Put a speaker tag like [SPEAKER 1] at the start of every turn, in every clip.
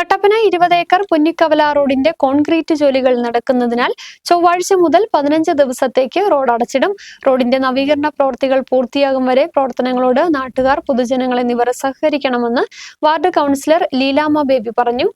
[SPEAKER 1] കട്ടപ്പന ഇരുപത് ഏക്കർ പുന്നിക്കവല റോഡിന്റെ കോൺക്രീറ്റ് ജോലികൾ നടക്കുന്നതിനാൽ ചൊവ്വാഴ്ച മുതൽ പതിനഞ്ച് ദിവസത്തേക്ക് റോഡ് അടച്ചിടും. റോഡിന്റെ നവീകരണ പ്രവൃത്തികൾ പൂർത്തിയാകും വരെ പ്രവർത്തനങ്ങളോട് നാട്ടുകാർ പൊതുജനങ്ങൾ എന്നിവർ സഹകരിക്കണമെന്ന് വാർഡ് കൗൺസിലർ ലീലാമ്മ ബേബി പറഞ്ഞു.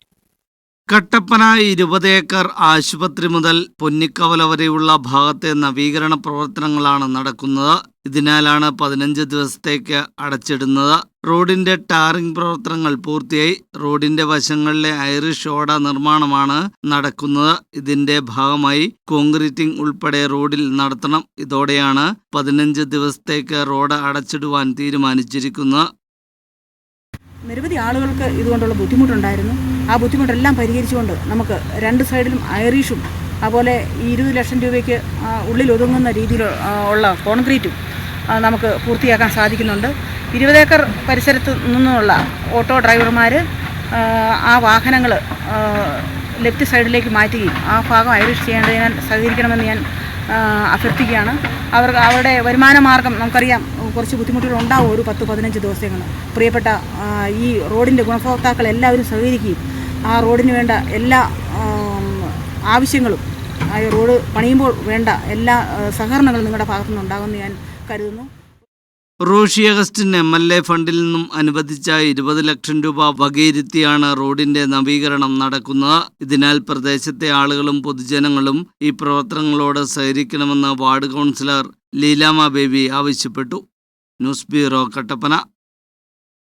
[SPEAKER 2] കട്ടപ്പന ഇരുപത് ഏക്കർ ആശുപത്രി മുതൽ പൊന്നിക്കവല വരെയുള്ള ഭാഗത്തെ നവീകരണ പ്രവർത്തനങ്ങളാണ് നടക്കുന്നത്. ഇതിനാലാണ് പതിനഞ്ച് ദിവസത്തേക്ക് അടച്ചിടുന്നത്. റോഡിന്റെ ടാറിംഗ് പ്രവർത്തനങ്ങൾ പൂർത്തിയായി. റോഡിന്റെ വശങ്ങളിലെ ഐറിഷ് ഓട നിർമ്മാണമാണ് നടക്കുന്നത്. ഇതിന്റെ ഭാഗമായി കോൺക്രീറ്റിംഗ് ഉൾപ്പെടെ റോഡിൽ നടത്തണം. ഇതോടെയാണ് പതിനഞ്ച് ദിവസത്തേക്ക് റോഡ് അടച്ചിടുവാൻ തീരുമാനിച്ചിരിക്കുന്നത്.
[SPEAKER 3] നിരവധി ആളുകൾക്ക് ഇതുകൊണ്ടുള്ള ബുദ്ധിമുട്ടുണ്ടായിരുന്നു. ആ ബുദ്ധിമുട്ടെല്ലാം പരിഹരിച്ചുകൊണ്ട് നമുക്ക് രണ്ട് സൈഡിലും ഐറിഷും അതുപോലെ ഇരുപത് ലക്ഷം രൂപയ്ക്ക് ഉള്ളിൽ ഒതുങ്ങുന്ന രീതിയിൽ ഉള്ള കോൺക്രീറ്റും നമുക്ക് പൂർത്തിയാക്കാൻ സാധിക്കുന്നുണ്ട്. ഇരുപത് ഏക്കർ പരിസരത്ത് നിന്നുള്ള ഓട്ടോ ഡ്രൈവർമാർ ആ വാഹനങ്ങൾ ലെഫ്റ്റ് സൈഡിലേക്ക് മാറ്റുകയും ആ ഭാഗം ഐറിഷ് ചെയ്യേണ്ടതിനാൽ സഹകരിക്കണമെന്ന് ഞാൻ അഭ്യർത്ഥിക്കുകയാണ്. അവർ അവരുടെ വരുമാന മാർഗം നമുക്കറിയാം കുറച്ച് ബുദ്ധിമുട്ടുകൾ ഉണ്ടാവും ഒരു പത്ത് പതിനഞ്ച് ദിവസങ്ങൾ. പ്രിയപ്പെട്ട ഈ റോഡിന്റെ ഗുണഭോക്താക്കൾ എല്ലാവരും സഹകരിക്കുകയും ആ റോഡിന് വേണ്ട എല്ലാ ആവശ്യങ്ങളും ആ റോഡ് പണിയുമ്പോൾ വേണ്ട എല്ലാ സഹകരണങ്ങളും നിങ്ങളുടെ ഭാഗത്തുനിന്ന് ഉണ്ടാകുമെന്ന് ഞാൻ കരുതുന്നു.
[SPEAKER 2] Roshy Augustine M L A ഫണ്ടിൽ നിന്നും അനുവദിച്ച ഇരുപത് ലക്ഷം രൂപ വകയിരുത്തിയാണ് റോഡിന്റെ നവീകരണം നടക്കുന്നത്. ഇതിനാൽ പ്രദേശത്തെ ആളുകളും പൊതുജനങ്ങളും ഈ പ്രവർത്തനങ്ങളോട് സഹകരിക്കണമെന്ന് വാർഡ് കൗൺസിലർ ലീലാമ ബേബി ആവശ്യപ്പെട്ടു. News bureau Kattappana.